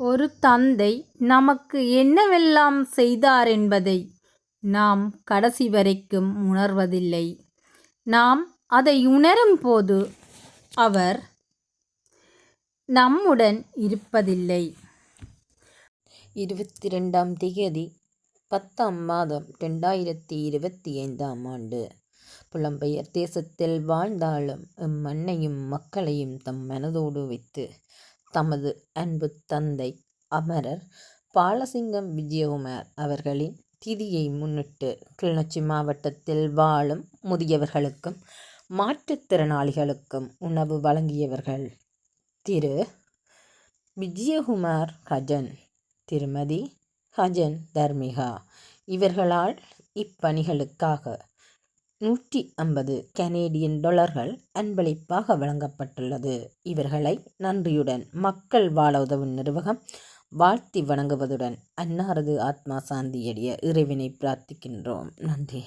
ஒரு தந்தை நமக்கு என்னவெல்லாம் செய்தார் என்பதை நாம் கடைசி வரைக்கும் உணர்வதில்லை. நாம் அதை உணரும் போது அவர் நம்முடன் இருப்பதில்லை. இருபத்தி ரெண்டாம் திகதி பத்தாம் மாதம் ரெண்டாயிரத்தி இருபத்தி ஐந்தாம் ஆண்டு. புலம்பெயர் தேசத்தில் வாழ்ந்தாலும் இம்மண்ணையும் மக்களையும் தம் மனதோடு வைத்து தமது அன்பு தந்தை அமரர் பாலசிங்கம் விஜயகுமார் அவர்களின் திதியை முன்னிட்டு கிளிநொச்சி மாவட்டத்தில் வாழும் முதியவர்களுக்கும் மாற்றுத்திறனாளிகளுக்கும் உணவு வழங்கியவர்கள் திரு. விஜயகுமார் ஹஜன் திருமதி ஹஜன் தர்மிகா. இவர்களால் இப்பணிகளுக்காக நூற்றி ஐம்பது கனேடியன் டாலர்கள் அன்பளிப்பாக வழங்கப்பட்டுள்ளது. இவர்களை நன்றியுடன் மக்கள் வாழ உதவும் நிர்வாகம் வாழ்த்தி வணங்குவதுடன் அன்னாரது ஆத்மா சாந்தியடைய இறைவனை பிரார்த்திக்கின்றோம். நன்றி.